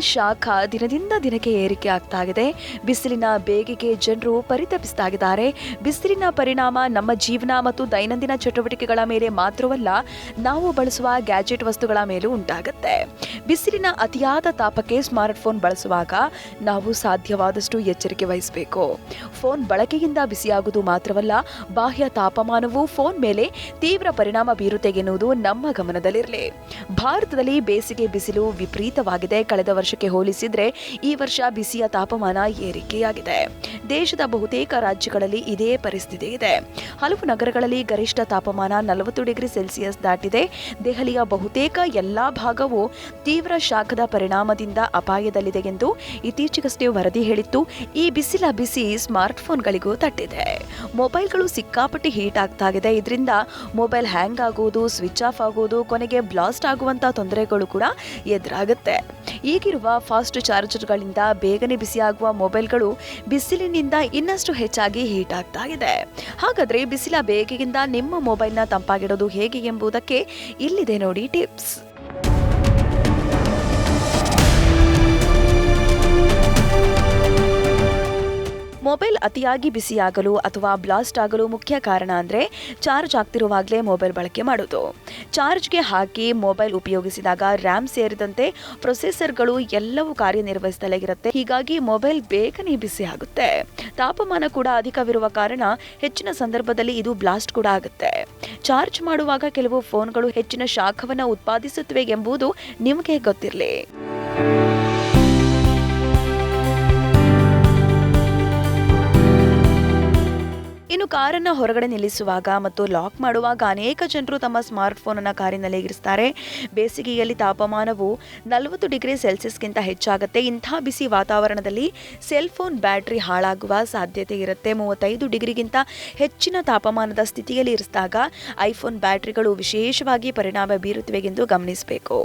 ಶಾಖ ದಿನದಿಂದ ದಿನಕ್ಕೆ ಏರಿಕೆ ಆಗ್ತಾ ಇದೆ ಬಿಸಿಲಿನ ಬೇಗೆಗೆ ಜನರು ಪರಿತಪಿಸ್ತಾಗಿದ್ದಾರೆ. ಬಿಸಿಲಿನ ಪರಿಣಾಮ ನಮ್ಮ ಜೀವನ ಮತ್ತು ದೈನಂದಿನ ಚಟುವಟಿಕೆಗಳ ಮೇಲೆ ಮಾತ್ರವಲ್ಲ, ನಾವು ಬಳಸುವ ಗ್ಯಾಜೆಟ್ ವಸ್ತುಗಳ ಮೇಲೂ ಉಂಟಾಗುತ್ತೆ. ಬಿಸಿಲಿನ ಅತಿಯಾದ ತಾಪಕ್ಕೆ ಸ್ಮಾರ್ಟ್ಫೋನ್ ಬಳಸುವಾಗ ನಾವು ಸಾಧ್ಯವಾದಷ್ಟು ಎಚ್ಚರಿಕೆ ವಹಿಸಬೇಕು. ಫೋನ್ ಬಳಕೆಯಿಂದ ಬಿಸಿಯಾಗುವುದು ಮಾತ್ರವಲ್ಲ, ಬಾಹ್ಯ ತಾಪಮಾನವು ಫೋನ್ ಮೇಲೆ ತೀವ್ರ ಪರಿಣಾಮ ಬೀರುತ್ತೆ ಎನ್ನುವುದು ನಮ್ಮ ಗಮನದಲ್ಲಿರಲಿ. ಭಾರತದಲ್ಲಿ ಬೇಸಿಗೆ ಬಿಸಿಲು ವಿಪರೀತವಾಗಿದೆ. ಕಳೆದ ವರ್ಷಕ್ಕೆ ಹೋಲಿಸಿದರೆ ಈ ವರ್ಷ ಬಿಸಿಯ ತಾಪಮಾನ ಏರಿಕೆಯಾಗಿದೆ. ದೇಶದ ಬಹುತೇಕ ರಾಜ್ಯಗಳಲ್ಲಿ ಇದೇ ಪರಿಸ್ಥಿತಿ ಇದೆ. ಹಲವು ನಗರಗಳಲ್ಲಿ ಗರಿಷ್ಠ ತಾಪಮಾನ ನಲವತ್ತು ಡಿಗ್ರಿ ಸೆಲ್ಸಿಯಸ್ ದಾಟಿದೆ. ದೆಹಲಿಯ ಬಹುತೇಕ ಎಲ್ಲಾ ಭಾಗವು ತೀವ್ರ ಶಾಖದ ಪರಿಣಾಮದಿಂದ ಅಪಾಯದಲ್ಲಿದೆ ಎಂದು ಇತ್ತೀಚೆಗಷ್ಟೇ ವರದಿ ಹೇಳಿತ್ತು. ಈ ಬಿಸಿಲ ಬಿಸಿ ಸ್ಮಾರ್ಟ್ಫೋನ್ಗಳಿಗೂ ತಟ್ಟಿದೆ. ಮೊಬೈಲ್ಗಳು ಸಿಕ್ಕಾಪಟ್ಟಿ ಹೀಟ್ ಆಗ್ತಾ ಇದೆ. ಇದರಿಂದ ಮೊಬೈಲ್ ಹ್ಯಾಂಗ್ ಆಗುವುದು ಸ್ವಿಚ್ ಆಫ್ ಆಗುವುದು ಕೊನೆಗೆ ಬ್ಲಾಸ್ಟ್ ಆಗುವಂತಹ ತೊಂದರೆಗಳು ಕೂಡ ಎದುರಾಗುತ್ತೆ. ಈಗಿರುವ ಫಾಸ್ಟ್ ಚಾರ್ಜರ್ಗಳಿಂದ ಬೇಗನೆ ಬಿಸಿಯಾಗುವ ಮೊಬೈಲ್ಗಳು ಬಿಸಿಲಿನಿಂದ ಇನ್ನಷ್ಟು ಹೆಚ್ಚಾಗಿ ಹೀಟ್ ಆಗ್ತಾ ಇದೆ. ಹಾಗಾದರೆ ಬಿಸಿಲ ಬೇಗೆಯಿಂದ ನಿಮ್ಮ ಮೊಬೈಲ್ನ ತಂಪಾಗಿಡೋದು ಹೇಗೆ ಎಂಬುದಕ್ಕೆ ಇಲ್ಲಿದೆ ನೋಡಿ ಟಿಪ್ಸ್. ಮೊಬೈಲ್ ಅತಿಯಾಗಿ ಬಿಸಿಯಾಗಲು ಅಥವಾ ಬ್ಲಾಸ್ಟ್ ಆಗಲು ಮುಖ್ಯ ಕಾರಣ ಅಂದರೆ ಚಾರ್ಜ್ ಆಗ್ತಿರುವಾಗಲೇ ಮೊಬೈಲ್ ಬಳಕೆ ಮಾಡೋದು. ಚಾರ್ಜ್ಗೆ ಹಾಕಿ ಮೊಬೈಲ್ ಉಪಯೋಗಿಸಿದಾಗ ರ್ಯಾಮ್ ಸೇರಿದಂತೆ ಪ್ರೊಸೆಸರ್ಗಳು ಎಲ್ಲವೂ ಕಾರ್ಯನಿರ್ವಹಿಸದಲ್ಲೇ ಇರುತ್ತೆ. ಹೀಗಾಗಿ ಮೊಬೈಲ್ ಬೇಗನೆ ಬಿಸಿ ಆಗುತ್ತೆ. ತಾಪಮಾನ ಕೂಡ ಅಧಿಕವಿರುವ ಕಾರಣ ಹೆಚ್ಚಿನ ಸಂದರ್ಭದಲ್ಲಿ ಇದು ಬ್ಲಾಸ್ಟ್ ಕೂಡ ಆಗುತ್ತೆ. ಚಾರ್ಜ್ ಮಾಡುವಾಗ ಕೆಲವು ಫೋನ್ಗಳು ಹೆಚ್ಚಿನ ಶಾಖವನ್ನು ಉತ್ಪಾದಿಸುತ್ತವೆ ಎಂಬುದು ನಿಮಗೆ ಗೊತ್ತಿರಲಿ. ಇನ್ನು ಕಾರನ್ನ ಹೊರಗಡೆ ನಿಲ್ಲಿಸುವಾಗ ಮತ್ತು ಲಾಕ್ ಮಾಡುವಾಗ ಅನೇಕ ಜನರು ತಮ್ಮ ಸ್ಮಾರ್ಟ್ಫೋನ್ ಅನ್ನ ಕಾರಿನಲ್ಲಿ ಇರಿಸ್ತಾರೆ. ಬೇಸಿಗೆಯಲ್ಲಿ ತಾಪಮಾನವು ನಲವತ್ತು ಡಿಗ್ರಿ ಸೆಲ್ಸಿಯಸ್ಗಿಂತ ಹೆಚ್ಚಾಗುತ್ತೆ. ಇಂಥ ಬಿಸಿ ವಾತಾವರಣದಲ್ಲಿ ಸೆಲ್ ಫೋನ್ ಬ್ಯಾಟ್ರಿ ಹಾಳಾಗುವ ಸಾಧ್ಯತೆ ಇರುತ್ತೆ. ಮೂವತ್ತೈದು ಡಿಗ್ರಿಗಿಂತ ಹೆಚ್ಚಿನ ತಾಪಮಾನದ ಸ್ಥಿತಿಯಲ್ಲಿ ಇರಿಸಿದಾಗ ಐಫೋನ್ ಬ್ಯಾಟ್ರಿಗಳು ವಿಶೇಷವಾಗಿ ಪರಿಣಾಮ ಬೀರುತ್ತವೆ ಎಂದು ಗಮನಿಸಬೇಕು.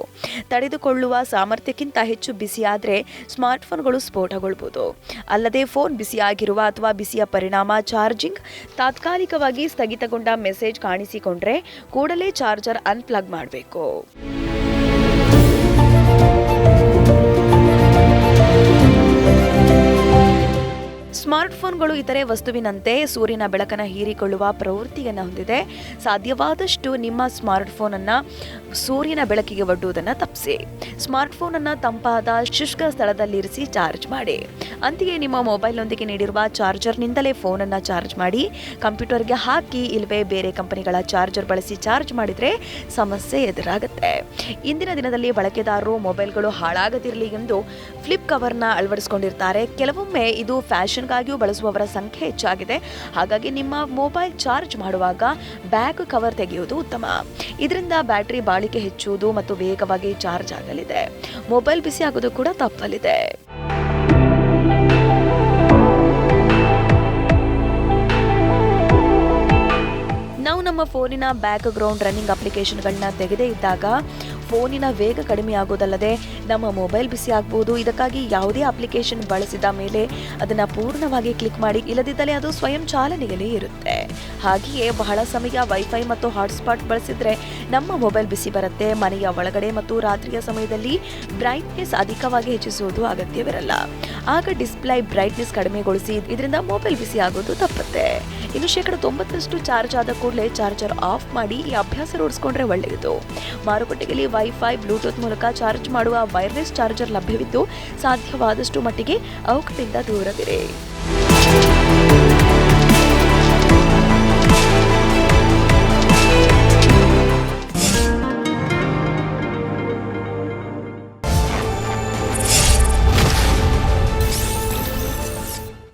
ತಡೆದುಕೊಳ್ಳುವ ಸಾಮರ್ಥ್ಯಕ್ಕಿಂತ ಹೆಚ್ಚು ಬಿಸಿಯಾದರೆ ಸ್ಮಾರ್ಟ್ಫೋನ್ಗಳು ಸ್ಫೋಟಗೊಳ್ಬೋದು ಅಲ್ಲದೆ ಫೋನ್ ಬಿಸಿಯಾಗಿರುವ ಅಥವಾ ಬಿಸಿಯ ಪರಿಣಾಮ ಚಾರ್ಜಿಂಗ್ ತಾತ್ಕಾಲಿಕವಾಗಿ ಸ್ಥಗಿತಗೊಂಡ ಮೆಸೇಜ್ ಕಾಣಿಸಿಕೊಂಡ್ರೆ ಕೂಡಲೇ ಚಾರ್ಜರ್ ಅನ್ಪ್ಲಗ್ ಮಾಡಬೇಕು. ಸ್ಮಾರ್ಟ್ಫೋನ್ಗಳು ಇತರೆ ವಸ್ತುವಿನಂತೆ ಸೂರ್ಯನ ಬೆಳಕನ್ನು ಹೀರಿಕೊಳ್ಳುವ ಪ್ರವೃತ್ತಿಯನ್ನು ಹೊಂದಿದೆ. ಸಾಧ್ಯವಾದಷ್ಟು ನಿಮ್ಮ ಸ್ಮಾರ್ಟ್ಫೋನ್ ಅನ್ನ ಸೂರ್ಯನ ಬೆಳಕಿಗೆ ಒಡ್ಡುವುದನ್ನು ತಪ್ಪಿಸಿ. ಸ್ಮಾರ್ಟ್ಫೋನ್ ಅನ್ನ ತಂಪಾದ, ಶುಷ್ಕ ಸ್ಥಳದಲ್ಲಿರಿಸಿ ಚಾರ್ಜ್ ಮಾಡಿ. ಅಂತೆಯೇ ನಿಮ್ಮ ಮೊಬೈಲ್ನೊಂದಿಗೆ ನೀಡಿರುವ ಚಾರ್ಜರ್ನಿಂದಲೇ ಫೋನನ್ನು ಚಾರ್ಜ್ ಮಾಡಿ. ಕಂಪ್ಯೂಟರ್ಗೆ ಹಾಕಿ ಇಲ್ಲವೇ ಬೇರೆ ಕಂಪನಿಗಳ ಚಾರ್ಜರ್ ಬಳಸಿ ಚಾರ್ಜ್ ಮಾಡಿದರೆ ಸಮಸ್ಯೆ ಎದುರಾಗುತ್ತೆ. ಇಂದಿನ ದಿನದಲ್ಲಿ ಬಳಕೆದಾರರು ಮೊಬೈಲ್ಗಳು ಹಾಳಾಗದಿರಲಿ ಎಂದು ಫ್ಲಿಪ್ ಕವರ್ನ ಅಳವಡಿಸಿಕೊಂಡಿರ್ತಾರೆ. ಕೆಲವೊಮ್ಮೆ ಇದು ಫ್ಯಾಷನ್ಗಾಗಿಯೂ ಬಳಸುವವರ ಸಂಖ್ಯೆ ಹೆಚ್ಚಾಗಿದೆ. ಹಾಗಾಗಿ ನಿಮ್ಮ ಮೊಬೈಲ್ ಚಾರ್ಜ್ ಮಾಡುವಾಗ ಬ್ಯಾಕ್ ಕವರ್ ತೆಗೆಯುವುದು ಉತ್ತಮ. ಇದರಿಂದ ಬ್ಯಾಟರಿ ಬಾಳಿಕೆ ಹೆಚ್ಚುವುದು ಮತ್ತು ವೇಗವಾಗಿ ಚಾರ್ಜ್ ಆಗಲಿದೆ. ಮೊಬೈಲ್ ಬಿಸಿ ಆಗೋದು ಕೂಡ ತಪ್ಪಲಿದೆ ನಾವು ನಮ್ಮ ಫೋನಿನ ಬ್ಯಾಕ್ ಗ್ರೌಂಡ್ ರನ್ನಿಂಗ್ ಅಪ್ಲಿಕೇಶನ್ಗಳನ್ನ ತೆಗೆದೇ ಇದ್ದಾಗ ಫೋನಿನ ವೇಗ ಕಡಿಮೆ ಆಗೋದಲ್ಲದೆ ನಮ್ಮ ಮೊಬೈಲ್ ಬಿಸಿ ಆಗ್ಬೋದು. ಇದಕ್ಕಾಗಿ ಯಾವುದೇ ಅಪ್ಲಿಕೇಶನ್ ಬಳಸಿದ ಮೇಲೆ ಅದನ್ನು ಪೂರ್ಣವಾಗಿ ಕ್ಲಿಕ್ ಮಾಡಿ, ಇಲ್ಲದಿದ್ದಲ್ಲಿ ಅದು ಸ್ವಯಂ ಚಾಲನೆಯಲ್ಲಿ ಇರುತ್ತೆ. ಹಾಗೆಯೇ ಬಹಳ ಸಮಯ ವೈಫೈ ಮತ್ತು ಹಾಟ್ಸ್ಪಾಟ್ ಬಳಸಿದ್ರೆ ನಮ್ಮ ಮೊಬೈಲ್ ಬಿಸಿ ಬರುತ್ತೆ, ಮನೆಯ ಒಳಗಡೆ ಮತ್ತು ರಾತ್ರಿಯ ಸಮಯದಲ್ಲಿ ಬ್ರೈಟ್ನೆಸ್ ಅಧಿಕವಾಗಿ ಹೆಚ್ಚಿಸುವುದು ಅಗತ್ಯವಿರಲ್ಲ. ಆಗ ಡಿಸ್ಪ್ಲೇ ಬ್ರೈಟ್ನೆಸ್ ಕಡಿಮೆಗೊಳಿಸಿ ಇದರಿಂದ ಮೊಬೈಲ್ ಬಿಸಿ ಆಗೋದು ತಪ್ಪುತ್ತೆ. ಇನ್ನು ಶೇಕಡ ತೊಂಬತ್ತರಷ್ಟು ಚಾರ್ಜ್ ಆದ ಕೂಡಲೇ ಚಾರ್ಜರ್ ಆಫ್ ಮಾಡಿ ಈ ಅಭ್ಯಾಸ ರೂಢಿಸ್ಕೊಂಡ್ರೆ ಒಳ್ಳೆಯದು. ಮಾರುಕಟ್ಟೆಯಲ್ಲಿ ವೈಫೈ ಬ್ಲೂಟೂತ್ ಮೂಲಕ ಚಾರ್ಜ್ ಮಾಡುವ ವೈರ್ಲೆಸ್ ಚಾರ್ಜರ್ ಲಭ್ಯವಿದ್ದು ಸಾಧ್ಯವಾದಷ್ಟು ಮಟ್ಟಿಗೆ ಅವುಗಳಿಂದ ದೂರವಿರಿ.